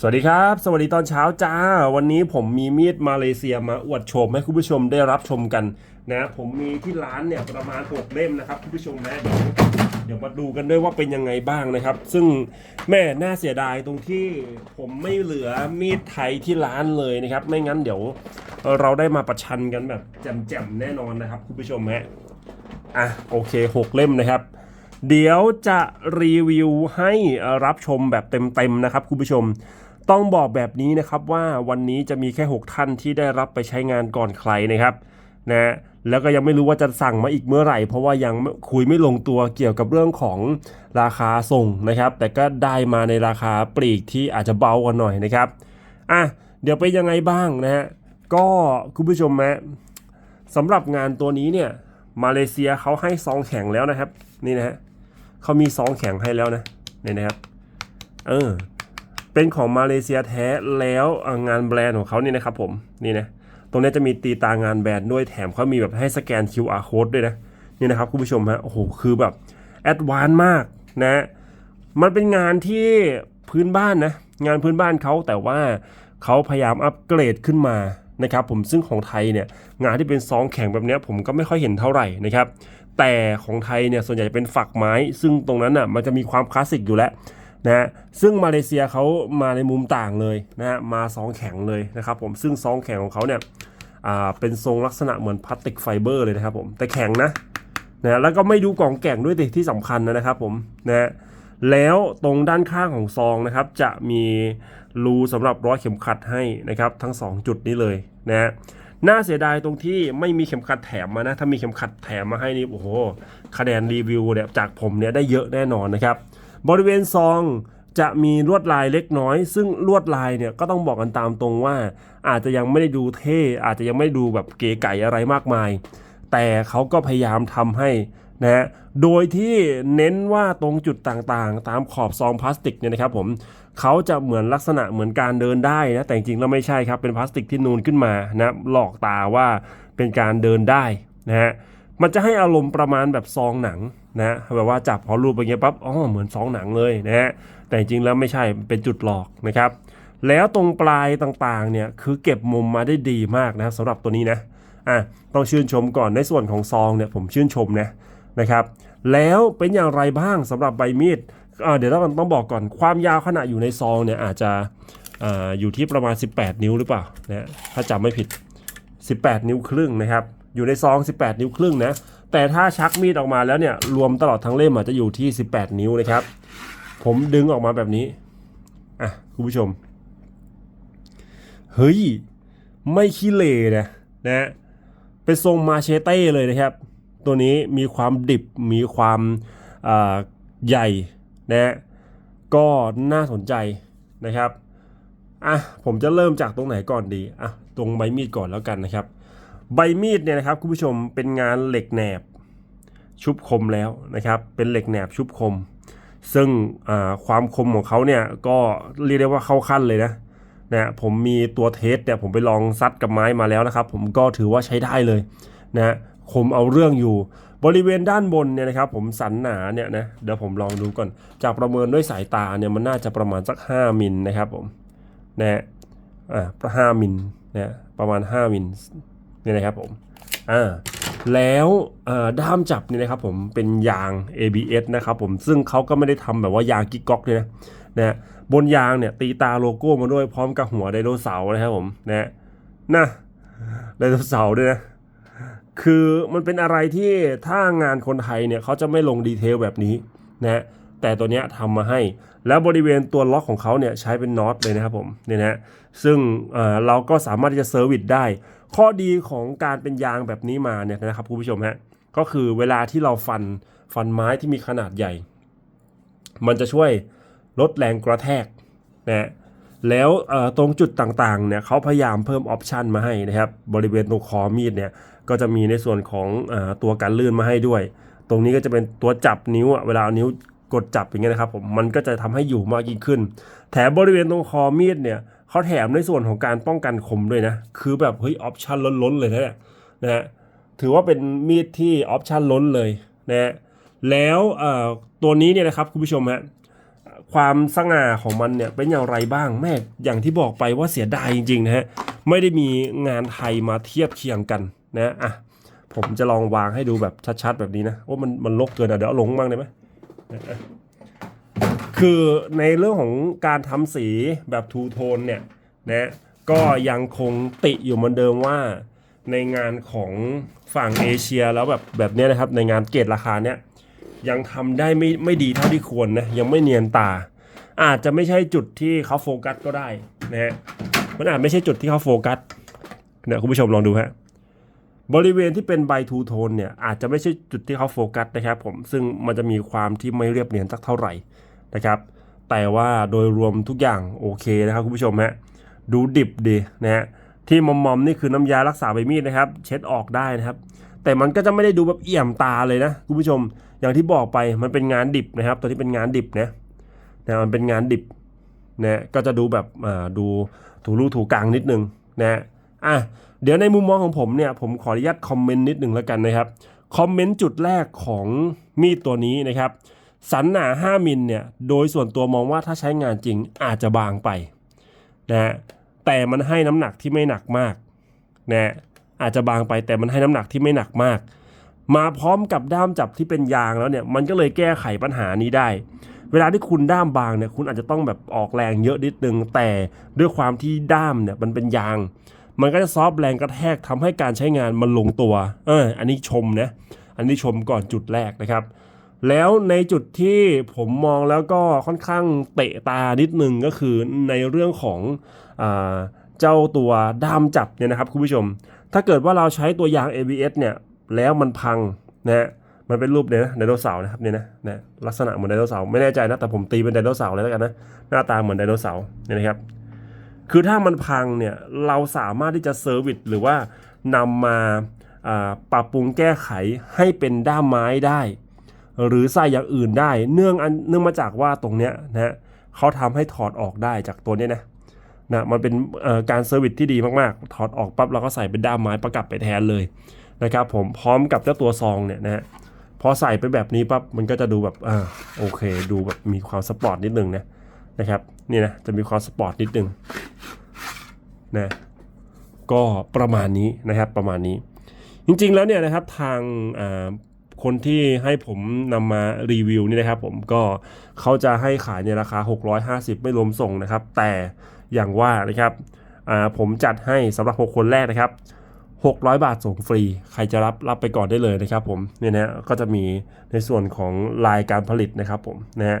สวัสดีครับ สวัสดีตอนเช้าจ้า วันนี้ผมมีมีดมาเลเซียมาอวดโฉมให้คุณผู้ชมได้รับชมกันนะผมมีที่ร้านเนี่ยประมาณ6เล่มนะครับคุณผู้ชมนะเดี๋ยวเดี๋ยวมาดูกันด้วยว่าเป็นยังไงบ้างนะครับ ซึ่งแม่น่าเสียดายตรงที่ผมไม่เหลือมีดไทยที่ร้านเลยนะครับ ไม่งั้นเดี๋ยวเราได้มาประชันกันแบบแจ่มๆแน่นอนนะครับคุณผู้ชมฮะอะโอเค 6 เล่มนะครับเดี๋ยวจะรีวิวให้รับชมแบบเต็มๆนะครับคุณผู้ชม ต้องบอกแบบนี้นะครับว่าวันนี้จะมีแค่ 6 ท่านที่ได้รับไปใช้งานก่อนใครนะครับนะแล้วก็ยังไม่รู้ว่าจะสั่งมาอีกเมื่อไหร่ เพราะว่ายังคุยไม่ลงตัวเกี่ยวกับเรื่องของราคาส่งนะครับ แต่ก็ได้มาในราคาปลีกที่อาจจะเบากว่าหน่อยนะครับอะเดี๋ยวไปยังไงบ้างนะฮะก็คุณผู้ชมฮะสำหรับงานตัวนี้เนี่ยมาเลเซียเขาให้ซองแข็งแล้วนะครับ นี่นะฮะเขามีซองแข็งให้แล้วนะเนี่ยนะครับเออ เป็นของมาเลเซียแท้แล้วงานแบรนด์ของเขานี่นะครับผมนี่นะตรงนี้จะมีตีตางานแบรนด์ด้วยแถมเขามีแบบให้สแกน QR code ด้วยนะนี่นะครับคุณผู้ชมฮะโอ้โหคือแบบแอดวานซ์มากนะมันเป็นงานที่พื้นบ้านนะงานพื้นบ้านเขาแต่ว่าเขาพยายามอัปเกรดขึ้นมานะครับผมซึ่งของไทยเนี่ยงานที่เป็นซองแข็งแบบนี้ผมก็ไม่ค่อยเห็นเท่าไหร่นะครับแต่ของไทยเนี่ยส่วนใหญ่จะเป็นฝักไม้ ซึ่งตรงนั้นอะมันจะมีความคลาสสิกอยู่แล้ว นะฮะซึ่งมาเลเซียเขามาในมุมต่างเลยนะฮะมาซองแข็งเลยนะครับผมซึ่งซองแข็งของเขาเนี่ยเป็นทรงลักษณะเหมือนพลาสติกไฟเบอร์เลยนะครับผมแต่แข็งนะนะแล้วก็ไม่ดูกล่องแก่งด้วยดิที่สำคัญนะครับผมนะแล้วตรงด้านข้างของซองนะครับ จะมีรูสำหรับร้อยเข็มขัดให้นะครับ ทั้ง 2 จุดนี้เลยนะฮะน่าเสียดายตรงที่ไม่มีเข็มขัดแถมมานะถ้ามีเข็มขัดแถมมาให้นี่โอ้โหคะแนนรีวิวเนี่ยจากผมเนี่ยได้เยอะแน่นอนนะครับ บริเวณซองจะมีลวดลายเล็กน้อย ซึ่งลวดลายเนี่ยก็ต้องบอกกันตามตรงว่า อาจจะยังไม่ได้ดูเท่ อาจจะยังไม่ด้ดูแบบเก๋ไก่อะไรมากมาย แต่เขาก็พยายามทำให้นะฮะโดยที่เน้นว่าตรงจุดต่างๆ ตามขอบซองพลาสติกเนี่ยนะครับผมเขาจะเหมือนลักษณะเหมือนการเดินได้นะแต่จริงๆแล้วไม่ใช่ครับเป็นพลาสติกที่นูนขึ้นมานะหลอกตาว่าเป็นการเดินได้นะฮะ มันจะให้อารมณ์ประมาณแบบซองหนังนะแบบว่าจับพอรูปอย่างเงี้ยปั๊บอ๋อเหมือนซองหนังเลยนะฮะแต่จริงแล้วไม่ใช่เป็นจุดหลอกนะครับ แล้วตรงปลายต่างๆเนี่ยคือเก็บมุมมาได้ดีมากนะสำหรับตัวนี้นะอะต้องชื่นชมก่อนในส่วนของซองเนี่ยผมชื่นชมนะนะครับ แล้วเป็นอย่างไรบ้างสำหรับใบมีดอ่าเดี๋ยวต้องต้องบอกก่อนความยาวขณะอยู่ในซองเนี่ยอาจจะอ่าอยู่ที่ประมาณ 18 นิ้วหรือเปล่านะถ้าจำไม่ผิด 18 นิ้วครึ่งนะครับ อยู่ในซอง 18 นิ้วครึ่งนะ แต่ถ้าชักมีดออกมาแล้วเนี่ย รวมตลอดทั้งเล่มอาจจะอยู่ที่ 18 นิ้วนะครับ ผมดึงออกมาแบบนี้ อะ คุณผู้ชม เฮ้ย ไม่ขี้เหร่นะนะ เป็นทรงมาเชเต้เลยนะครับ ตัวนี้มีความดิบ มีความใหญ่นะฮะก็น่าสนใจนะครับ อะ ผมจะเริ่มจากตรงไหนก่อนดี อะ ตรงใบมีดก่อนแล้วกันนะครับ ใบมีดเนี่ยนะครับคุณผู้ชมเป็นงานเหล็กแหนบชุบคมแล้วนะครับ เป็นเหล็กแหนบชุบคม ซึ่งความคมของเขาเนี่ยก็เรียกได้ว่าเข้าขั้นเลยนะนะผมมีตัวเทสเนี่ยผมไปลองซัดกับไม้มาแล้วนะครับ ผมก็ถือว่าใช้ได้เลยนะคมเอาเรื่องอยู่ บริเวณด้านบนเนี่ยนะครับ ผมสันหนาเนี่ยนะเดี๋ยวผมลองดูก่อน จากประเมินด้วยสายตาเนี่ยมันน่าจะประมาณสัก 5มิลนะครับผมนะอ่าห้ามิลนะประมาณ 5มิล นี่นะครับผมอ่าแล้วด้ามจับนี่นะครับผมเป็นยาง ABS นะครับผมซึ่งเขาก็ไม่ได้ทำแบบว่ายางกิ๊กก๊อกเลยนะนะบนยางเนี่ยตีตาโลโก้มาด้วยพร้อมกับหัวไดโนเสาร์นะครับผมนะนะไดโนเสาร์ด้วยนะคือมันเป็นอะไรที่ถ้างานคนไทยเนี่ยเขาจะไม่ลงดีเทลแบบนี้นะแต่ตัวเนี้ยทำมาให้ แล้วบริเวณตัวล็อกของเขาเนี่ยใช้เป็นน็อตเลยนะครับผมเนี่ยนะซึ่งเราก็สามารถที่จะเซอร์วิสได้ ข้อดีของการเป็นยางแบบนี้มาเนี่ยนะครับคุณผู้ชมฮะก็คือเวลาที่เราฟันฟันไม้ที่มีขนาดใหญ่ มันจะช่วยลดแรงกระแทกนะแล้วตรงจุดต่างๆเนี่ยเขาพยายามเพิ่มออปชันมาให้นะครับบริเวณตรงคอมีดเนี่ยก็จะมีในส่วนของอตัวการลื่นมาให้ด้วย ตรงนี้ก็จะเป็นตัวจับนิ้วเวลาเอานิ้วกดจับอย่างเงี้ยนะครับผมมันก็จะทำให้อยู่มากยิ่งขึ้น แถมบริเวณตรงคอมีดเนี่ย เขาแถมในส่วนของการป้องกันคมด้วยนะ คือแบบเฮ้ยออปชันล้นๆเลยนะเนี่ยนะฮะถือว่าเป็นมีดที่ออปชันล้นเลยนะฮะแล้วตัวนี้เนี่ยนะครับคุณผู้ชมฮะความสง่าของมันเนี่ยเป็นอย่างไรบ้างแม่อย่างที่บอกไปว่าเสียดายจริงๆนะฮะไม่ได้มีงานไทยมาเทียบเคียงกันนะอะผมจะลองวางให้ดูแบบชัดๆแบบนี้นะโอ้มันมันลกเกินอะเดี๋ยวลงบ้างได้ไหม คือในเรื่องของการทำสีแบบทูโทนเนี่ยนะก็ยังคงติอยู่เหมือนเดิมว่าในงานของฝั่งเอเชียแล้วแบบแบบนี้นะครับในงานเกรดราคาเนี้ยยังทำได้ไม่ไม่ดีเท่าที่ควรนะยังไม่เนียนตา อาจจะไม่ใช่จุดที่เขาโฟกัสก็ได้นะฮะมันอาจไม่ใช่จุดที่เขาโฟกัสเนี่ยคุณผู้ชมลองดูฮะบริเวณที่เป็นใบทูโทนเนี่ยอาจจะไม่ใช่จุดที่เขาโฟกัสนะครับผมซึ่งมันจะมีความที่ไม่เรียบเนียนสักเท่าไหร่ นะครับ แต่ว่าโดยรวมทุกอย่างโอเคนะครับคุณผู้ชมฮะดูดิบดีนะฮะที่มอมๆนี่คือน้ำยารักษาใบมีดนะครับ เช็ดออกได้นะครับ แต่มันก็จะไม่ได้ดูแบบเอี่ยมตาเลยนะคุณผู้ชม อย่างที่บอกไปมันเป็นงานดิบนะครับ ตัวที่เป็นงานดิบนะนะมันเป็นงานดิบนะก็จะดูแบบอ่าดูถูรูถูกลางนิดนึงนะอะเดี๋ยวในมุมมองของผมเนี่ยผมขออนุญาตคอมเมนต์นิดหนึ่งแล้วกันนะครับคอมเมนต์จุดแรกของมีดตัวนี้นะครับ สันหนา 5 มิลเนี่ย โดยส่วนตัวมองว่าถ้าใช้งานจริงอาจจะบางไปนะแต่มันให้น้ำหนักที่ไม่หนักมากนะอาจจะบางไปแต่มันให้น้ำหนักที่ไม่หนักมาก มาพร้อมกับด้ามจับที่เป็นยางแล้วเนี่ย มันก็เลยแก้ไขปัญหานี้ได้ เวลาที่คุณด้ามบางเนี่ย คุณอาจจะต้องแบบออกแรงเยอะนิดนึง แต่ด้วยความที่ด้ามเนี่ยมันเป็นยาง มันก็จะซอฟแรงกระแทกทำให้การใช้งานมันลงตัว เออ อันนี้ชมนะ อันนี้ชมก่อนจุดแรกนะครับ แล้วในจุดที่ผมมองแล้วก็ค่อนข้างเตะตานิดนึงก็คือในเรื่องของอเจ้าตัวด้ามจับเนี่ยนะครับคุณผู้ชม ถ้าเกิดว่าเราใช้ตัวยาง ABS เนี่ยแล้วมันพังนะฮะมันเป็นรูปเนี่ยนะไดโนเสาร์นะครับเนี่ยนะนะลักษณะเหมือนไดโนเสาร์ไม่แน่ใจนะแต่ผมตีเป็นไดโนเสาร์เลยแล้วกันนะหน้าตาเหมือนไดโนเสาร์เนี่ยนะครับ คือถ้ามันพังเนี่ยเราสามารถที่จะเซอร์วิสหรือว่านำมาอ่าปรับปรุงแก้ไขให้เป็นด้ามไม้ได้ หรือใส่อย่างอื่นได้ เนื่องอันเนื่องมาจากว่าตรงเนี้ยนะฮะเขาทำให้ถอดออกได้จากตัวเนี้ยนะนะมันเป็นการเซอร์วิสที่ดีมากๆ ถอดออกปั๊บเราก็ใส่เป็นด้ามไม้ประกับไปแทนเลยนะครับผมพร้อมกับเจ้าตัวซองเนี่ยนะฮะพอใส่ไปแบบนี้ปั๊บมันก็จะดูแบบอ่าโอเค ดูแบบมีความสปอร์ตนิดนึงนะนะครับนี่นะจะมีความสปอร์ตนิดนึงนะก็ประมาณนี้นะครับประมาณนี้ จริงๆแล้วเนี่ยนะครับทางอ่า คนที่ให้ผมนำมารีวิวนี่นะครับผมก็เขาจะให้ขายในราคา 650 ไม่รวมส่งนะครับ แต่อย่างว่านะครับผมจัดให้สำหรับ 6 คนแรกนะครับ 600 บาทส่งฟรี ใครจะรับรับไปก่อนได้เลยนะครับผมเนี่ยนะก็จะมีในส่วนของลายการผลิตนะครับผมนะฮะ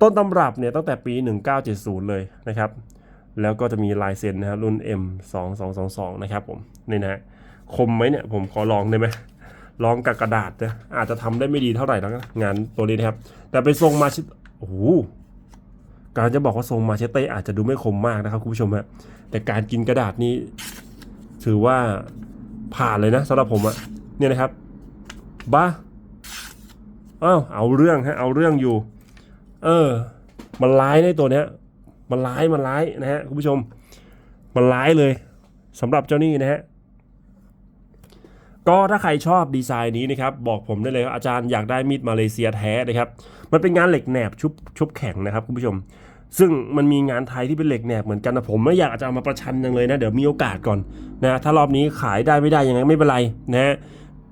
ต้นตำรับเนี่ยตั้งแต่ปี 1970 เลยนะครับแล้วก็จะมีลายเซ็นนะครับรุ่น M 2 2 2 2นะครับผมนี่นะคมไหมเนี่ยผมขอลองได้ไหม ลองกับกระดาษนะอาจจะทำได้ไม่ดีเท่าไหร่แล้วงานตัวนี้นะครับ แต่เป็นทรงมาชิโอ้โหการจะบอกว่าทรงมาเชเต้อาจจะดูไม่คมมากนะครับคุณผู้ชมฮะแต่การกินกระดาษนี่ถือว่าผ่านเลยนะสำหรับผมอะเนี่ยนะครับบ้าอ้าวเอาเรื่องฮะเอาเรื่องอยู่ เออ มันร้ายในตัวเนี้ย มันร้ายมันร้ายนะฮะคุณผู้ชม มันร้ายเลยสำหรับเจ้านี่นะฮะ ก็ถ้าใครชอบดีไซน์นี้นะครับบอกผมได้เลยว่าอาจารย์อยากได้มีดมาเลเซียแท้นะครับมันเป็นงานเหล็กแหนบชุบชุบแข็งนะครับคุณผู้ชม ซึ่งมันมีงานไทยที่เป็นเหล็กแหนบเหมือนกันนะผมไม่อยากจะเอามาประชันยังเลยนะเดี๋ยวมีโอกาสก่อนนะถ้ารอบนี้ขายได้ไม่ได้ยังไงไม่เป็นไรนะ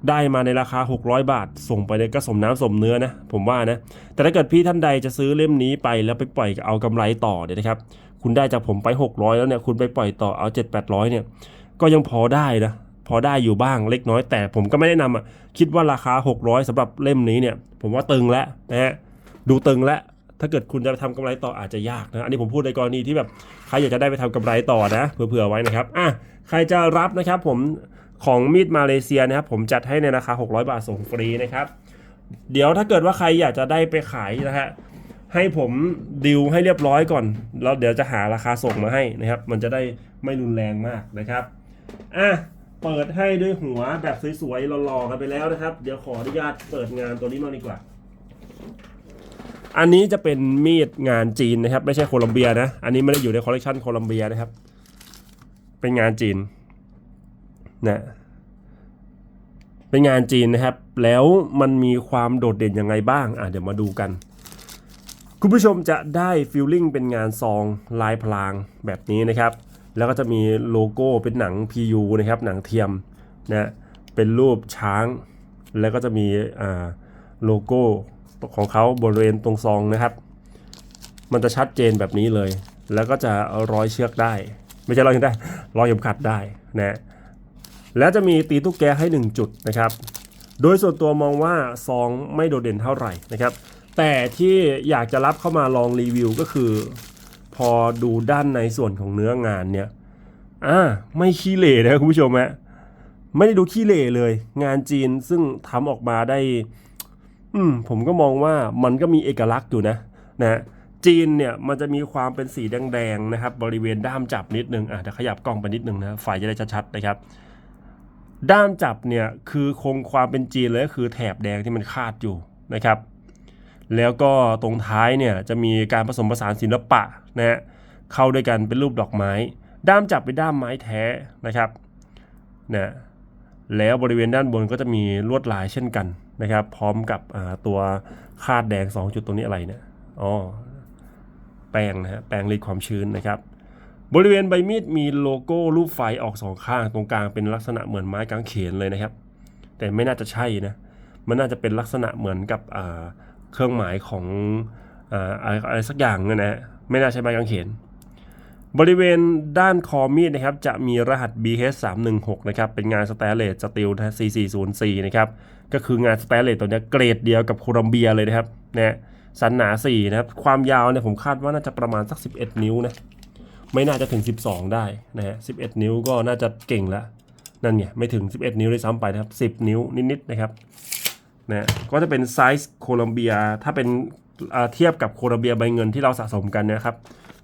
ได้มาในราคา 600 บาท ส่งไปเลยก็สมน้ำสมเนื้อนะ ผมว่านะ แต่ถ้าเกิดพี่ท่านใดจะซื้อเล่มนี้ไปแล้วไปปล่อยเอากำไรต่อเนี่ยนะครับ คุณได้จากผมไป 600 แล้วเนี่ย คุณไปปล่อยต่อเอา 7 800 เนี่ย ก็ยังพอได้นะ พอได้อยู่บ้างเล็กน้อยแต่ผมก็ไม่ได้นำอะคิดว่าราคา 600สำหรับเล่มนี้เนี่ย ผมว่าตึงแล้วนะฮะดูตึงแล้วถ้าเกิดคุณจะไปทำกำไรต่ออาจจะยากนะ อันนี้ผมพูดในกรณีที่แบบใครอยากจะได้ไปทำกำไรต่อนะเผื่อๆไว้นะครับอะใครจะรับนะครับผมของมีดมาเลเซียนะครับผมจัดให้ในราคา 600 บาทส่งฟรีนะครับ เดี๋ยวถ้าเกิดว่าใครอยากจะได้ไปขายนะฮะให้ผมดิวให้เรียบร้อยก่อน แล้วเดี๋ยวจะหาราคาส่งมาให้นะครับ มันจะได้ไม่รุนแรงมากนะครับอะ เปิดให้ด้วยหัวแบบสวยๆหล่อๆกันไปแล้วนะครับ เดี๋ยวขออนุญาตเปิดงานตัวนี้มาดีกว่า อันนี้จะเป็นมีดงานจีนนะครับ ไม่ใช่โคลัมเบียนะ อันนี้ไม่ได้อยู่ในคอลเลกชันโคลัมเบียนะครับ เป็นงานจีนนะเป็นงานจีนนะครับ แล้วมันมีความโดดเด่นยังไงบ้างอะเดี๋ยวมาดูกัน คุณผู้ชมจะได้ฟิลลิ่งเป็นงานซองลายพลางแบบนี้นะครับ แล้วก็จะมีโลโก้เป็นหนัง PU นะครับหนังเทียมนะเป็นรูปช้าง แล้วก็จะมีอ่าโลโก้ของเขาบริเวณตรงซองนะครับ มันจะชัดเจนแบบนี้เลย แล้วก็จะร้อยเชือกได้ ไม่ใช่ร้อยเชือกได้ร้อยเข็มขัดได้นะแล้วจะมีตีตุ๊กแกให้ 1 จุดนะครับ โดยส่วนตัวมองว่าซองไม่โดดเด่นเท่าไหร่นะครับ แต่ที่อยากจะรับเข้ามาลองรีวิวก็คือ พอดูด้านในส่วนของเนื้องานเนี่ยอ่าไม่ขี้เหร่นะคุณผู้ชมฮะไม่ได้ดูขี้เหร่เลย งานจีนซึ่งทำออกมาได้ อืมผมก็มองว่ามันก็มีเอกลักษณ์อยู่นะนะจีนเนี่ยมันจะมีความเป็นสีแดงๆนะครับ บริเวณด้ามจับนิดนึงอะเดี๋ยวขยับกล้องไปนิดนึงนะไฟจะได้ชัดๆนะครับ ด้ามจับเนี่ยคือคงความเป็นจีนเลยก็คือแถบแดงที่มันคาดอยู่นะครับ แล้วก็ตรงท้ายเนี่ยจะมีการผสมผสานศิลปะ นะฮะเข้าด้วยกันเป็นรูปดอกไม้ ด้ามจับเป็นด้ามไม้แท้นะครับนะแล้วบริเวณด้านบนก็จะมีลวดลายเช่นกันนะครับ พร้อมกับตัวคาดแดง 2 จุดตรงนี้อะไรเนี่ยอ๋อแป้งนะฮะแป้งรีดความชื้นนะครับบริเวณใบมีดมีโลโก้รูปไฟออกสองข้างตรงกลางเป็นลักษณะเหมือนไม้กางเขนเลยนะครับ แต่ไม่น่าจะใช่นะมันน่าจะเป็นลักษณะเหมือนกับเครื่องหมายของอะไรสักอย่างนะฮะ ไม่น่าใช่ไม้กางเขน บริเวณด้านคอมีดนะครับจะมีรหัส BH316 นะครับเป็นงานสแตเลสสตีล4404 นะครับก็คืองานสแตเลสตัวนี้เกรดเดียวกับโคลัมเบียเลยนะครับนะสันหนา4นะครับความยาวเนี่ยผมคาดว่าน่าจะประมาณสัก 11 นิ้วนะไม่น่าจะถึง 12 ได้นะฮะ11 นิ้วก็น่าจะเก่งละนั่นไงไม่ถึง 11 นิ้วเลยซ้ำไปนะครับ 10 นิ้วนิดๆนะครับนะก็จะเป็นไซส์โคลัมเบียถ้าเป็น เทียบกับโคลัมเบียใบเงินที่เราสะสมกันนะครับ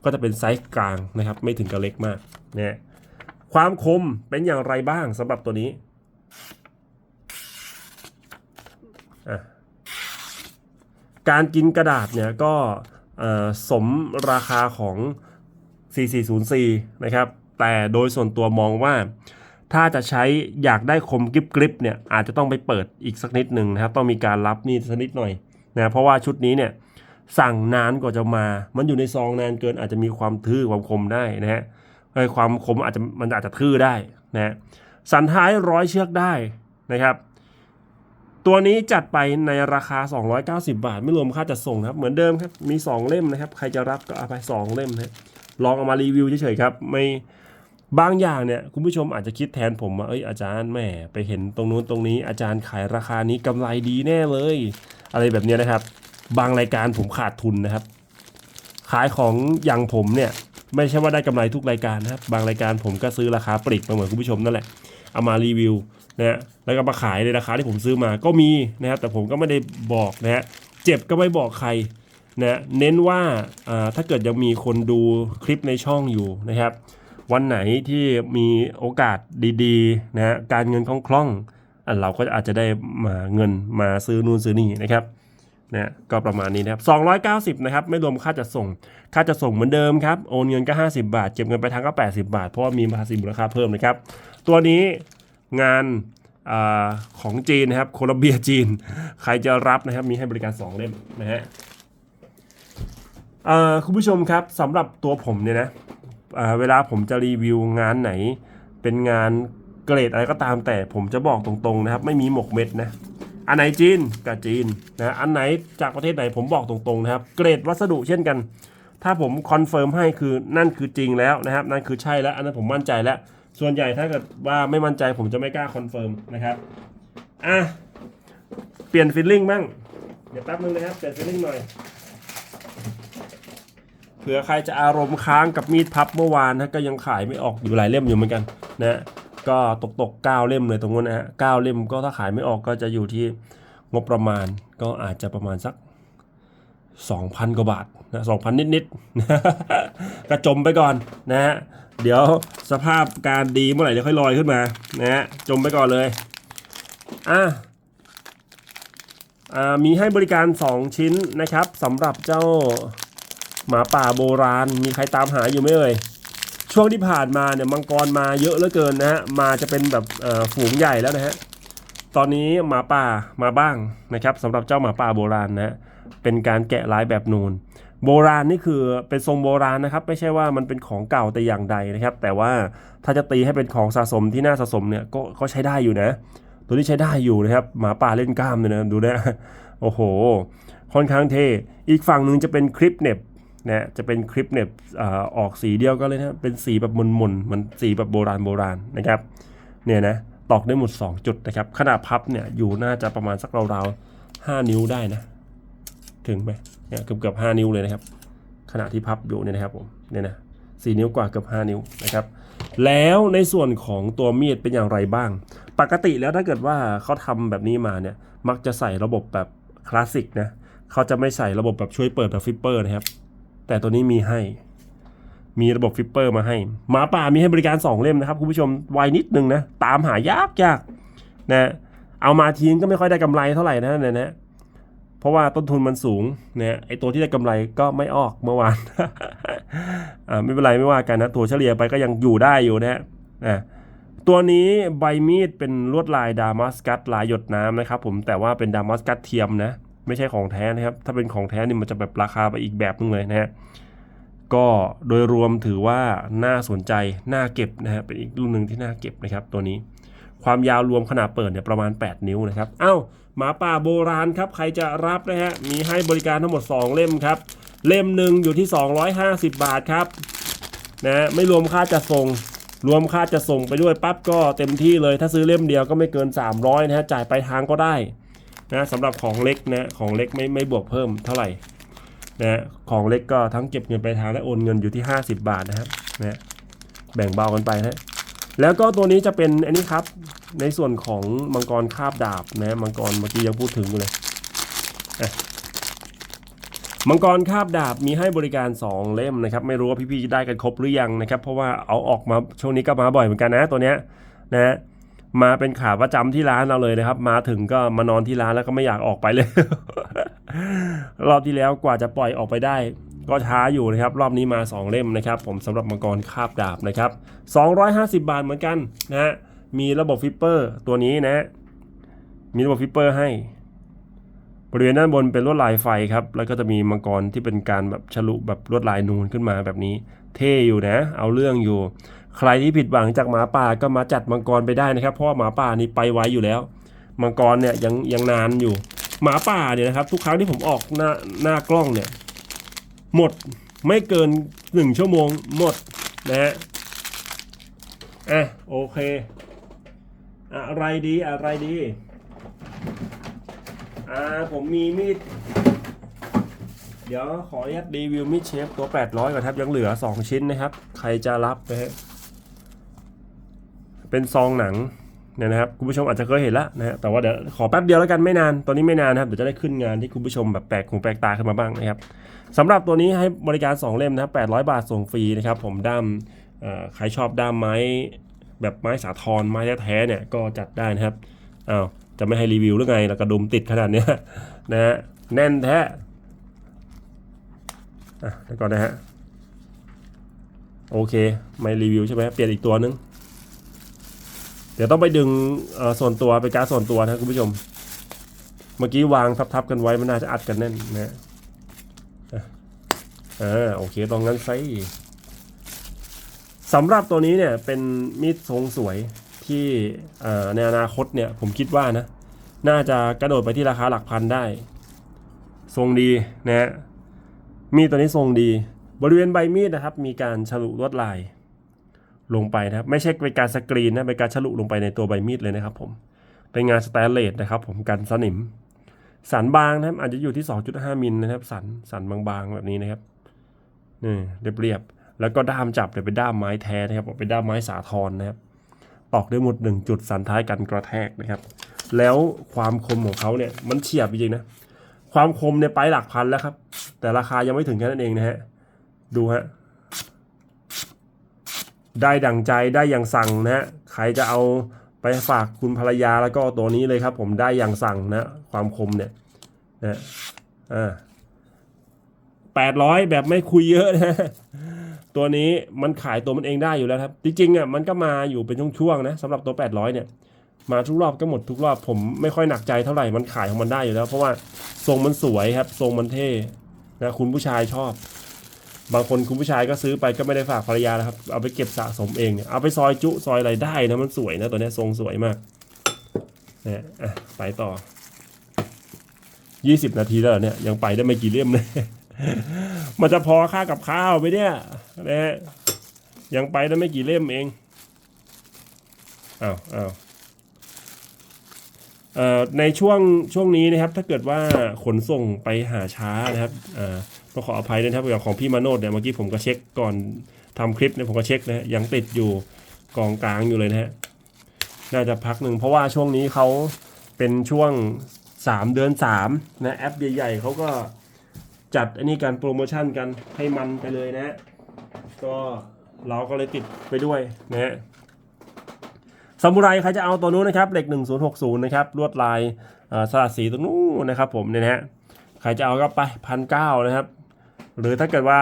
ก็จะเป็นไซส์กลางนะครับ ไม่ถึงกับเล็กมากเนะความคมเป็นอย่างไรบ้างสำหรับตัวนี้การกินกระดาษเนี่ยก็สมราคาของ 4404 นะครับ แต่โดยส่วนตัวมองว่า ถ้าจะใช้อยากได้คมกริบกริบเนี่ยอาจจะต้องไปเปิดอีกสักนิดหนึ่งนะครับ ต้องมีการรับนี่สักนิดหน่อย นะเพราะว่าชุดนี้เนี่ยสั่งนานกว่าจะมา มันอยู่ในซองนานเกินอาจจะมีความทื่อความคมได้นะฮะเอ้ความคมอาจจะมันอาจจะทื่อได้นะฮะสันท้ายร้อยเชือกได้นะครับ ตัวนี้จัดไปในราคา 290 บาท ไม่รวมค่าจัดส่งครับ เหมือนเดิมครับ มี 2 เล่มนะครับ ใครจะรับก็เอาไป 2 เล่มนะลองเอามารีวิวเฉยๆครับไม่บางอย่างเนี่ยคุณผู้ชมอาจจะคิดแทนผมว่าเอ้ยอาจารย์แหม่ไปเห็นตรงนู้นตรงนี้อาจารย์ขายราคานี้กำไรดีแน่เลย อะไรแบบนี้นะครับ บางรายการผมขาดทุนนะครับ ขายของอย่างผมเนี่ยไม่ใช่ว่าได้กำไรทุกรายการนะครับ บางรายการผมก็ซื้อราคาปลีกมาเหมือนคุณผู้ชมนั่นแหละเอามารีวิวนะฮะแล้วก็มาขายในราคาที่ผมซื้อมาก็มีนะครับแต่ผมก็ไม่ได้บอกนะฮะเจ็บก็ไม่บอกใครนะเน้นว่าอ่าถ้าเกิดยังมีคนดูคลิปในช่องอยู่นะครับ วันไหนที่มีโอกาสดีๆนะฮะการเงินคล่องๆอะ เราก็อาจจะได้มาเงินมาซื้อนู่นซื้อนี่นะครับนะก็ประมาณนี้นะครับ290นะครับไม่รวมค่าจัดส่ง ค่าจัดส่งเหมือนเดิมครับโอนเงินก็ 50 บาท เก็บเงินไปทางก็ 80 บาท เพราะว่ามีภาษีมูลค่าเพิ่มนะครับ ตัวนี้งานอของจีนนะครับโคลัมเบียจีน ใครจะรับนะครับมีให้บริการ 2 เล่มนะฮะอ่าคุณผู้ชมครับสำหรับตัวผมเนี่ยนะเวลาผมจะรีวิวงานไหน เป็นงาน เกรดอะไรก็ตามแต่ผมจะบอกตรงๆนะครับ ไม่มีหมกเม็ดนะ อันไหนจีนกับจีนนะอันไหนจากประเทศไหนผมบอกตรงๆนะครับ เกรดวัสดุเช่นกัน ถ้าผมคอนเฟิร์มให้คือนั่นคือจริงแล้วนะครับ นั่นคือใช่แล้วอันนั้นผมมั่นใจแล้ว ส่วนใหญ่ถ้าเกิดว่าไม่มั่นใจผมจะไม่กล้าคอนเฟิร์มนะครับอะเปลี่ยนฟิลลิ่งบ้างเดี๋ยวแป๊บนึงนะครับเปลี่ยนฟิลลิ่งหน่อยเผื่อใครจะอารมณ์ค้างกับมีดพับเมื่อวานนะก็ยังขายไม่ออกอยู่หลายเล่มอยู่เหมือนกันนะ ก็ตกตกเก้าเล่มเลยตรงนู้นนะฮะเก้าเล่มก็ถ้าขายไม่ออกก็จะอยู่ที่งบประมาณก็อาจจะประมาณสักสองพันกว่าบาทนะสองพันนิดๆก็จมไปก่อนนะฮะเดี๋ยวสภาพการดีเมื่อไหร่เดี๋ยวค่อยลอยขึ้นมานะฮะจมไปก่อนเลยอะอ่ามีให้บริการ 2 ชิ้นนะครับสำหรับเจ้าหมาป่าโบราณ มีใครตามหาอยู่ไหมเอ่ย ช่วงที่ผ่านมาเนี่ยมังกรมาเยอะเหลือเกินนะฮะมาจะเป็นแบบฝูงใหญ่แล้วนะฮะตอนนี้หมาป่ามาบ้างนะครับสำหรับเจ้าหมาป่าโบราณนะฮะเป็นการแกะลายแบบนูนโบราณนี่คือเป็นทรงโบราณนะครับไม่ใช่ว่ามันเป็นของเก่าแต่อย่างใดนะครับ แต่ว่าถ้าจะตีให้เป็นของสะสมที่น่าสะสมเนี่ยก็ก็ใช้ได้อยู่นะ ตัวนี้ใช้ได้อยู่นะครับหมาป่าเล่นกล้ามเลยนะดูนะโอ้โหค่อนข้างเท่อีกฝั่งหนึ่งจะเป็นคลิปเน็บ นะจะเป็นคลิปเน็บอ่าออกสีเดียวกันเลยนะเป็นสีแบบมนๆเหมือนสีแบบโบราณโบราณนะครับเนี่ยนะตอกได้หมด 2 จุดนะครับขนาดพับเนี่ยอยู่น่าจะประมาณสักราวๆ5นิ้วได้นะ ถึงไหมเนี่ยเกือบเกือบห้านิ้วเลยนะครับขณะที่พับอยู่เนี่ยนะครับผมเนี่ยนะสี่นิ้วกว่าเกือบห้านิ้วนะครับแล้วในส่วนของตัวมีดเป็นอย่างไรบ้าง ปกติแล้วถ้าเกิดว่าเขาทำแบบนี้มาเนี่ยมักจะใส่ระบบแบบคลาสสิกนะเขาจะไม่ใส่ระบบแบบช่วยเปิดแบบฟิปเปอร์นะครับ แต่ตัวนี้มีให้ มีระบบฟิปเปอร์มาให้หมาป่ามีให้บริการ 2 เล่มนะครับคุณผู้ชมไวนิดนึงนะ ตามหายากยากนะเอามาทิ้งก็ไม่ค่อยได้กำไรเท่าไหร่นะเนี่ยนะเพราะว่าต้นทุนมันสูงเนี่ยไอตัวที่ได้กำไรก็ไม่ออกเมื่อวานอ่าไม่เป็นไรไม่ว่ากันนะถัวเฉลี่ยไปก็ยังอยู่ได้อยู่นะฮะอ่าตัวนี้ใบมีดเป็นลวดลายดามัสกัสลายหยดน้ำนะครับผมแต่ว่าเป็นดามัสกัสเทียมนะ ไม่ใช่ของแท้นะครับ ถ้าเป็นของแท้นี่มันจะแบบราคาไปอีกแบบนึงเลยนะฮะก็โดยรวมถือว่าน่าสนใจน่าเก็บนะฮะเป็นอีกรุ่นหนึ่งที่น่าเก็บนะครับตัวนี้ความยาวรวมขนาดเปิดเนี่ยประมาณ 8 นิ้วนะครับ เอ้าหมาป่าโบราณครับ ใครจะรับนะฮะ มีให้บริการทั้งหมด 2 เล่มครับ เล่มหนึ่งอยู่ที่ 250 บาทครับนะไม่รวมค่าจะส่ง รวมค่าจะส่งไปด้วยปั๊บก็เต็มที่เลย ถ้าซื้อเล่มเดียวก็ไม่เกิน 300นะฮะ จ่ายไปลายทางก็ได้ นะสำหรับของเล็กนะของเล็กไม่ไม่บวกเพิ่มเท่าไหร่นะของเล็กก็ทั้งเก็บเงินไปทางและโอนเงินอยู่ที่ 50 บาทนะครับนะแบ่งเบากันไปนะแล้วก็ตัวนี้จะเป็นอันนี้ครับ ในส่วนของมังกรคาบดาบนะมังกรเมื่อกี้ยังพูดถึงอยู่เลยมังกรคาบดาบมีให้บริการ 2 เล่มนะครับ ไม่รู้ว่าพี่ๆจะได้กันครบหรือยังนะครับ เพราะว่าเอาออกมาช่วงนี้ก็มาบ่อยเหมือนกันนะตัวเนี้ยนะ มาเป็นขาประจำที่ร้านเราเลยนะครับ มาถึงก็มานอนที่ร้านแล้วก็ไม่อยากออกไปเลย รอบที่แล้วกว่าจะปล่อยออกไปได้ ก็ช้าอยู่นะครับ รอบนี้มา 2 เล่มนะครับ ผมสำหรับมังกรคาบดาบนะครับ250 บาทเหมือนกันนะฮะมีระบบฟิปเปอร์ตัวนี้นะฮะมีระบบฟิปเปอร์ให้บริเวณด้านบนเป็นลวดลายไฟครับ แล้วก็จะมีมังกรที่เป็นการแบบฉลุแบบลวดลายนูนขึ้นมาแบบนี้ เท่อยู่นะ เอาเรื่องอยู่ ใครที่ผิดหวังจากหมาป่าก็มาจัดมังกรไปได้นะครับ เพราะว่าหมาป่านี่ไปไวอยู่แล้ว มังกรเนี่ยยังยังนานอยู่ หมาป่าเนี่ยนะครับ ทุกครั้งที่ผมออกหน้าหน้ากล้องเนี่ย หมดไม่เกินหนึ่งชั่วโมงหมดนะฮะอะโอเค อะไรดีอะไรดีอ่าผมมีมีดเดี๋ยวขออนุญาตรีวิวมีดเชฟตัว 800 ก่อนครับ ยังเหลือ 2 ชิ้นนะครับ ใครจะรับนะฮะ เป็นซองหนังเนี่ยนะครับคุณผู้ชมอาจจะเคยเห็นแล้วนะฮะแต่ว่าเดี๋ยวขอแป๊บเดียวแล้วกันไม่นานตอนนี้ไม่นานนะครับเดี๋ยวจะได้ขึ้นงานที่คุณผู้ชมแบบแปลกหูแปลกตาขึ้นมาบ้างนะครับสำหรับตัวนี้ให้บริการ 2 เล่มนะครับ800 บาทส่งฟรีนะครับผมด้ามใครชอบด้ามไม้แบบไม้สาทรไม้แท้ๆเนี่ยก็จัดได้นะครับอ้าวจะไม่ให้รีวิวหรือไงแล้วกระดุมติดขนาดเนี้ยนะฮะแน่นแท้อะเดี๋ยวก่อนนะฮะโอเค ไม่รีวิวใช่ไหมเปลี่ยนอีกตัวนึง เดี๋ยวต้องไปดึงส่วนตัวไปการส่วนตัวนะคุณผู้ชม เมื่อกี้วางทับๆกันไว้มันน่าจะอัดกันแน่นนะฮะอะอ่าโอเคตรงนั้นไซสำหรับตัวนี้เนี่ยเป็นมีดทรงสวยที่ในอนาคตเนี่ยผมคิดว่านะ น่าจะกระโดดไปที่ราคาหลักพันได้ ทรงดีนะฮะมีดตัวนี้ทรงดี บริเวณใบมีดนะครับ มีการฉลุลวดลาย ลงไปนะครับ ไม่ใช่เป็นการสกรีนนะเป็นการฉลุลงไปในตัวใบมีดเลยนะครับผมเป็นงานสแตนเลสนะครับผมกันสนิม สันบางนะครับ อาจจะอยู่ที่ 2.5มิลนะครับ สันสันบางๆแบบนี้นะครับนี่เรียบๆแล้วก็ด้ามจับเนี่ยเป็นด้ามไม้แท้นะครับเป็นด้ามไม้สาทรนะครับ ตอกด้วยหมดหนึ่งจุดสันท้ายกันกระแทกนะครับ แล้วความคมของเขาเนี่ยมันเฉียบจริงๆนะความคมเนี่ยไปหลักพันแล้วครับ แต่ราคายังไม่ถึงแค่นั้นเองนะฮะดูฮะ ได้ดั่งใจได้อย่างสั่งนะฮะใครจะเอาไปฝากคุณภรรยาแล้วก็ตัวนี้เลยครับ ผมได้อย่างสั่งนะความคมเนี่ยนะอ่าแปดร้อยแบบไม่คุยเยอะนะตัวนี้มันขายตัวมันเองได้อยู่แล้วครับ จริงๆอะมันก็มาอยู่เป็นช่วงๆนะสำหรับตัว800เนี่ย มาทุกรอบก็หมดทุกรอบผมไม่ค่อยหนักใจเท่าไหร่มันขายของมันได้อยู่แล้ว เพราะว่าทรงมันสวยครับ ทรงมันเท่นะคุณผู้ชายชอบ บางคนคุณผู้ชายก็ซื้อไปก็ไม่ได้ฝากภรรยานะครับ เอาไปเก็บสะสมเองเนี่ยเอาไปซอยจุซอยอะไรได้นะมันสวยนะตัวนี้ทรงสวยมากนะอะไปต่อยี่สิบนาทีแล้วเนี่ยยังไปได้ไม่กี่เล่มเลยมันจะพอค่ากับข้าวไหมเนี่ยนะฮะยังไปได้ไม่กี่เล่มเองอ้าวอ้าวเอ่อในช่วงช่วงนี้นะครับถ้าเกิดว่าขนส่งไปหาช้านะครับ เอ่อต้องขออภัยด้วยนะครับอย่างของพี่มาโนดเนี่ยเมื่อกี้ผมก็เช็คก่อนทำคลิปเนี่ยผมก็เช็คนะยังติดอยู่กองกลางอยู่เลยนะฮะน่าจะพักหนึ่งเพราะว่าช่วงนี้เขาเป็นช่วง 3 เดือน3นะแอปใหญ่ๆเขาก็จัดอันนี้การโปรโมชั่นกันให้มันไปเลยนะฮะก็เราก็เลยติดไปด้วยนะฮะซามูไรใครจะเอาตัวนู้นนะครับเหล็ก 1060 นะครับลวดลายเอ่อสลัดสีตรงนู้นนะครับผมเนี่ยนะฮะใครจะเอาก็ไปพันเก้านะครับ หรือถ้าเกิดว่า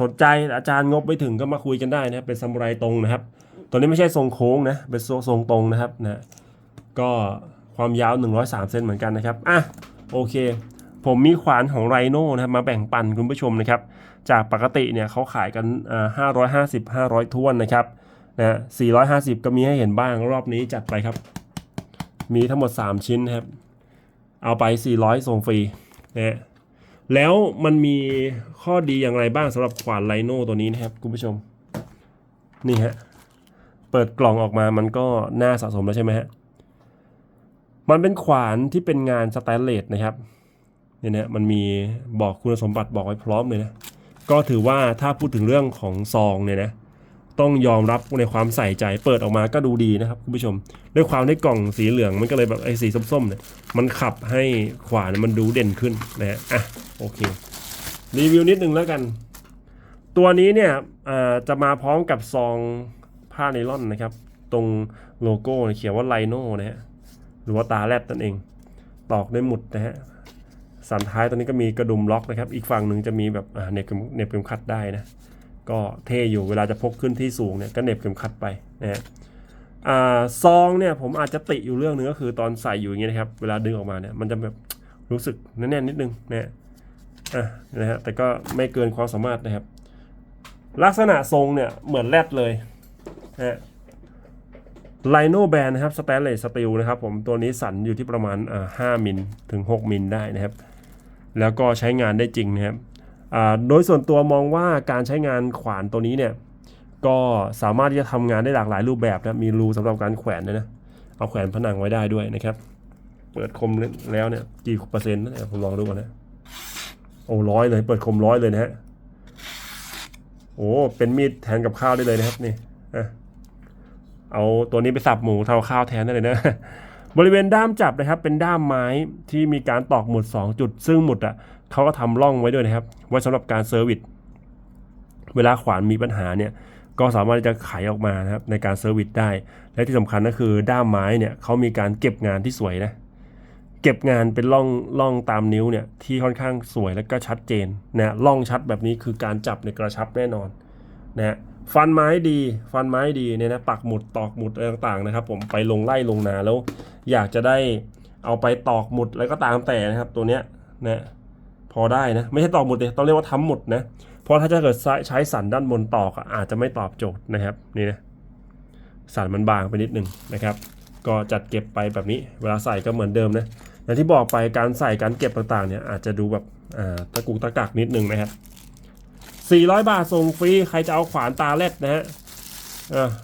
สนใจอาจารย์งบไม่ถึงก็มาคุยกันได้นะครับเป็นซามูไรตรงนะครับ ตัวนี้ไม่ใช่ทรงโค้งนะเป็นทรงตรงนะครับนะก็ความยาว 103 เซนเหมือนกันนะครับอะโอเค ผมมีขวานของไรโน่นะครับมาแบ่งปันคุณผู้ชมนะครับ จากปกติเนี่ยเขาขายกันอ่า550 500ท้วนนะครับนะ450ก็มีให้เห็นบ้างรอบนี้จัดไปครับ มีทั้งหมด 3 ชิ้นนะครับ เอาไป 400ส่งฟรีนะ แล้วมันมีข้อดีอย่างไรบ้างสำหรับขวานไรโน่ตัวนี้นะครับคุณผู้ชม นี่ฮะ เปิดกล่องออกมามันก็น่าสะสมแล้วใช่ไหมฮะ มันเป็นขวานที่เป็นงานสแตนเลสนะครับเนี่ยนะมันมีบอกคุณสมบัติบอกไว้พร้อมเลยนะ ก็ถือว่าถ้าพูดถึงเรื่องของซองเนี่ยนะ ต้องยอมรับในความใส่ใจ เปิดออกมาก็ดูดีนะครับคุณผู้ชม ด้วยความที่กล่องสีเหลืองมันก็เลยแบบไอ้สีส้มๆเนี่ย มันขับให้ขวานมันดูเด่นขึ้นนะฮะอะ โอเค รีวิวนิดนึงแล้วกัน ตัวนี้เนี่ยจะมาพร้อมกับซองผ้าไนล่อนนะครับ ตรงโลโก้เขียนว่าไลโน่นะฮะหรือว่าตาแรดนั่นเอง ตอกด้วยหมุดนะฮะสันท้ายตัวนี้ก็มีกระดุมล็อกนะครับ อีกฝั่งหนึ่งจะมีแบบเน็บเขมเหน็บเข็มขัดได้นะ ก็เท่อยู่เวลาจะพกขึ้นที่สูงเนี่ยก็เน็บเข็มขัดไปนะฮะซองเนี่ยผมอาจจะติอยู่เรื่องหนึงก็คือตอนใส่อยู่อย่างเงี้ยนะครับ เวลาดึงออกมาเนี่ยมันจะแบบรู้สึกแน่นๆนิดนึงนะฮะ อะนะฮะแต่ก็ไม่เกินความสามารถนะครับ ลักษณะทรงเนี่ยเหมือนแรดเลยฮะไลโนแบนนะครับสแตนเลสสตีลนะครับผมตัวนี้สันอยู่ที่ประมาณอ่ามิลถึง 6 มิลได้นะครับ แล้วก็ใช้งานได้จริงนะครับอ่าโดยส่วนตัวมองว่าการใช้งานขวานตัวนี้เนี่ยก็สามารถที่จะทำงานได้หลากหลายรูปแบบนะมีรูสำหรับการแขวนด้วยนะเอาแขวนผนังไว้ได้ด้วยนะครับ เปิดคมแล้วเนี่ยกี่เปอร์เซ็นต์นะผมลองดูก่อนนะ โอ้ร้อยเลยเปิดคมร้อยเลยนะฮะโอ้เป็นมีดแทนกับข้าวได้เลยนะครับนี่อะเอาตัวนี้ไปสับหมูทำข้าวแทนได้เลยนะ บริเวณด้ามจับนะครับ เป็นด้ามไม้ที่มีการตอกหมุด 2 จุด ซึ่งหมุดอะเขาก็ทำร่องไว้ด้วยนะครับ ไว้สำหรับการเซอร์วิสเวลาขวานมีปัญหาเนี่ย ก็สามารถจะไขออกมานะครับในการเซอร์วิสได้ และที่สำคัญก็คือด้ามไม้เนี่ยเขามีการเก็บงานที่สวยนะ เก็บงานเป็นร่องร่องตามนิ้วเนี่ยที่ค่อนข้างสวยและก็ชัดเจนนะร่องชัดแบบนี้คือการจับในกระชับแน่นอนนะฟันไม้ดีฟันไม้ดีเนี่ยนะปักหมุดตอกหมุดอะไรต่างๆนะครับ ผมไปลงไล่ลงนาแล้ว อยากจะได้เอาไปตอกหมุดอะไรก็ตามแต่นะครับ ตัวเนี้ยนะพอได้นะไม่ใช่ตอกหมุดเลยต้องเรียกว่าทำหมุดนะเพราะถ้าจะเกิดใช้สันด้านบนตอกอาจจะไม่ตอบโจทย์นะครับนี่นะสันมันบางไปนิดหนึ่งนะครับ ก็จัดเก็บไปแบบนี้ เวลาใส่ก็เหมือนเดิมนะ อย่างที่บอกไปการใส่การเก็บต่างๆเนี่ยอาจจะดูแบบตะกุกตะกักนิดนึงนะครับ400 บาทส่งฟรี ใครจะเอาขวานตาแรดนะฮะ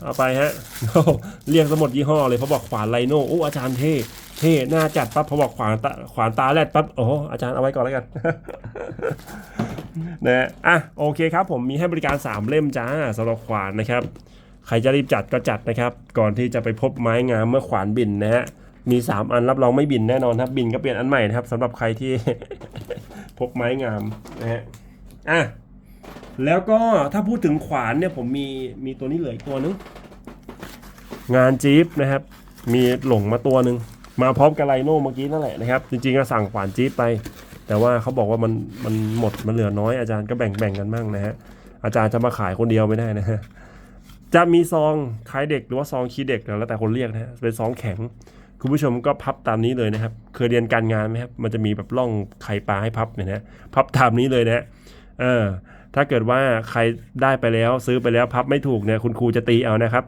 เอาไปฮะเรียกสมดยี่ห้อเลยเพราะบอกขวานไลโน่โอ้อาจารย์เท่เท่หน้าจัดปั๊บพอบอกขวานตาขวานตาแรดปั๊บโอ้อาจารย์เอาไว้ก่อนแล้วกันนะฮะอะโอเคครับ ผมมีให้บริการ 3 เล่มจ้าสำหรับขวานนะครับ ใครจะรีบจัดก็จัดนะครับ ก่อนที่จะไปพบไม้งามเมื่อขวานบินนะฮะ มี 3 อันรับรองไม่บินแน่นอนครับ บินก็เปลี่ยนอันใหม่นะครับสำหรับใครที่พบไม้งามนะฮะอะแล้วก็ถ้าพูดถึงขวานเนี่ยผมมีมีตัวนี้เหลืออีกตัวนึงงานจี๊ปนะครับ มีหลงมาตัวหนึ่งมาพร้อมกับไลโน่เมื่อกี้นั่นแหละนะครับ จริงๆก็สั่งขวานจี๊ปไป แต่ว่าเขาบอกว่ามันมันหมดมันเหลือน้อยอาจารย์ก็แบ่งแบ่งกันบ้างนะฮะอาจารย์จะมาขายคนเดียวไม่ได้นะฮะจะมีซองคล้ายเด็กหรือว่าซองคีเด็กแล้วแต่คนเรียกนะฮะเป็นซองแข็ง คุณผู้ชมก็พับตามนี้เลยนะครับ เคยเรียนการงานไหมครับ มันจะมีแบบร่องไข่ปลาให้พับเนี่ยนะ พับตามนี้เลยนะเออถ้าเกิดว่าใครได้ไปแล้วซื้อไปแล้วพับไม่ถูกเนี่ยคุณครูจะตีเอานะครับ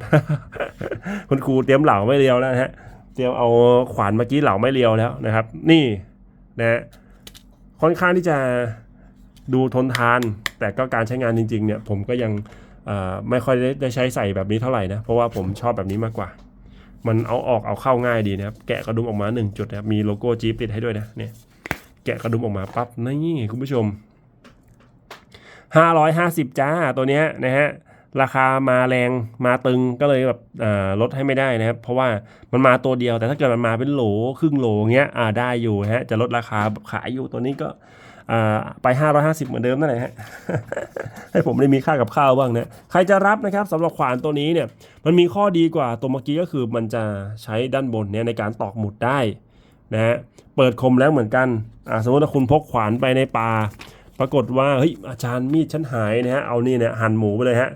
คุณครูเตรียมเหล่าไม่เรียวแล้วนะฮะ เตรียมเอาขวานเมื่อกี้เหล่าไม่เรียวแล้วนะครับ นี่นะฮะค่อนข้างที่จะดูทนทาน แต่ก็การใช้งานจริงๆเนี่ยผมก็ยังไม่ค่อยได้ใช้ใส่แบบนี้เท่าไหร่นะ เพราะว่าผมชอบแบบนี้มากกว่า มันเอาออกเอาเข้าง่ายดีนะครับ แกะกระดุมออกมาหนึ่งจุดนะครับ มีโลโก้จี๊ปติดให้ด้วยนะ เนี่ย แกะกระดุมออกมาปั๊บ นี่คุณผู้ชม 550 จ้า ตัวเนี้ยนะฮะ ราคามาแรงมาตึงก็เลยแบบลดให้ไม่ได้นะครับ เพราะว่ามันมาตัวเดียว แต่ถ้าเกิดมันมาเป็นโหลครึ่งโหลเงี้ย อ่าได้อยู่ฮะ จะลดราคาขายอยู่ตัวนี้ก็ ไป 550 เหมือนเดิมนั่นแหละฮะให้ผมได้มีค่ากับข้าวบ้างนะใครจะรับนะครับสำหรับขวานตัวนี้เนี่ยมันมีข้อดีกว่าตัวเมื่อกี้ก็คือมันจะใช้ด้านบนเนี่ยในการตอกหมุดได้นะฮะเปิดคมแล้วเหมือนกันสมมติว่าคุณพกขวานไปในป่าปรากฏว่าเฮ้ยอาจารย์มีดฉันหายนะฮะเอานี่เนี่ยหั่นหมูไปเลยฮะ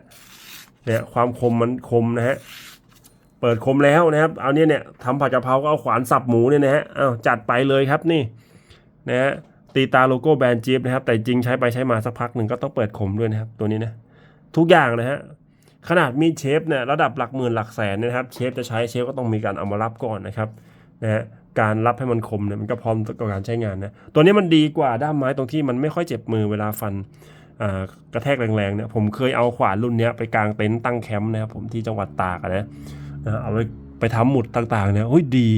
เนี่ยความคมมันคมนะฮะเปิดคมแล้วนะครับเอาเนี่ยเนี่ยทำผัดกะเพราก็เอาขวานสับหมูเนี่ยนะฮะเอาจัดไปเลยครับนี่นะฮะ ตีตาโลโก้แบรนด์จี๊ปนะครับ แต่จริงใช้ไปใช้มาสักพักหนึ่งก็ต้องเปิดคมด้วยนะครับ ตัวนี้นะ ทุกอย่างนะฮะ ขนาดมีเชฟเนี่ยระดับหลักหมื่นหลักแสนนะครับ เชฟจะใช้เชฟก็ต้องมีการเอามารับก่อนนะครับนะฮะการรับให้มันคมเนี่ยมันก็พร้อมต่อการใช้งานนะ ตัวนี้มันดีกว่าด้ามไม้ตรงที่มันไม่ค่อยเจ็บมือเวลาฟันอ่ากระแทกแรงๆเนี่ยผมเคยเอาขวานรุ่นนี้ไปกางเต็นท์ตั้งแคมป์นะครับผมที่จังหวัดตากนะนะเอาไปไปทำหมุดต่างๆเนี่ยเฮ้ยดี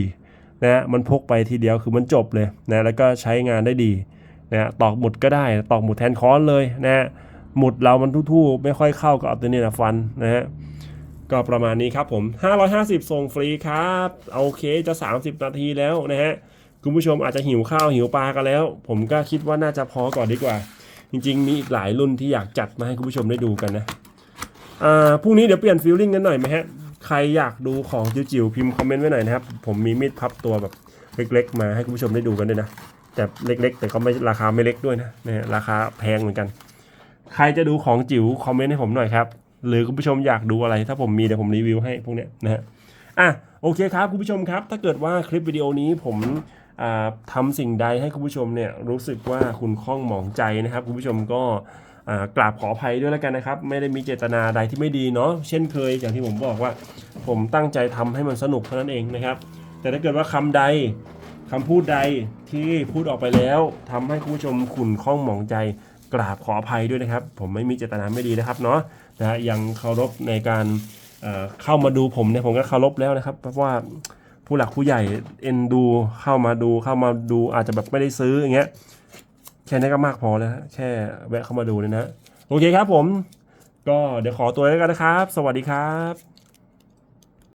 นะฮะมันพกไปทีเดียวคือมันจบเลยนะแล้วก็ใช้งานได้ดีนะฮะตอกหมุดก็ได้ตอกหมุดแทนค้อนเลยนะฮะหมุดเรามันทู่ๆไม่ค่อยเข้ากับเอาตัวนี้นะฟันนะฮะก็ประมาณนี้ครับผม 550 ส่งฟรีครับโอเคจะ 30 นาทีแล้วนะฮะคุณผู้ชมอาจจะหิวข้าวหิวปลากันแล้ว ผมก็คิดว่าน่าจะพอก่อนดีกว่า จริง ๆ มีอีกหลายรุ่นที่อยากจัดมาให้คุณผู้ชมได้ดูกันนะอ่าพรุ่งนี้เดี๋ยวเปลี่ยนฟิลลิ่งกันหน่อยไหมฮะ ใครอยากดูของจิ๋วๆพิมพ์คอมเมนต์ไว้หน่อยนะครับ ผมมีมีดพับตัวแบบเล็ก ๆ มาให้คุณผู้ชมได้ดูกันด้วยนะ แต่เล็ก ๆ แต่ก็ไม่ราคาไม่เล็กด้วยนะนะฮะราคาแพงเหมือนกัน ใครจะดูของจิ๋วคอมเมนต์ให้ผมหน่อยครับ หรือคุณผู้ชมอยากดูอะไร ถ้าผมมีเดี๋ยวผมรีวิวให้พวกเนี้ยนะฮะอะโอเคครับคุณผู้ชมครับ ถ้าเกิดว่าคลิปวิดีโอนี้ผมอ่าทำสิ่งใดให้คุณผู้ชมเนี่ยรู้สึกว่าคุณข้องหมองใจนะครับ คุณผู้ชมก็ กราบขออภัยด้วยแล้วกันนะครับ ไม่ได้มีเจตนาใดที่ไม่ดีเนาะเช่นเคยอย่างที่ผมบอกว่า ผมตั้งใจทำให้มันสนุกเท่านั้นเองนะครับ แต่ถ้าเกิดว่าคำใดคำพูดใดที่พูดออกไปแล้วทำให้คุณผู้ชมขุ่นข้องหมองใจกราบขออภัยด้วยนะครับ ผมไม่มีเจตนาไม่ดีนะครับเนาะนะยังเคารพในการเเข้ามาดูผมเนี่ยผมก็เคารพแล้วนะครับเพราะว่าผู้หลักผู้ใหญ่เอ็นดูเข้ามาดูเข้ามาดูอาจจะแบบไม่ได้ซื้ออย่างเงี้ย แค่นี้ก็มากพอแล้วฮะแค่แวะเข้ามาดูเลยนะฮะโอเคครับผม ก็เดี๋ยวขอตัวแล้วกันนะครับ สวัสดีครับ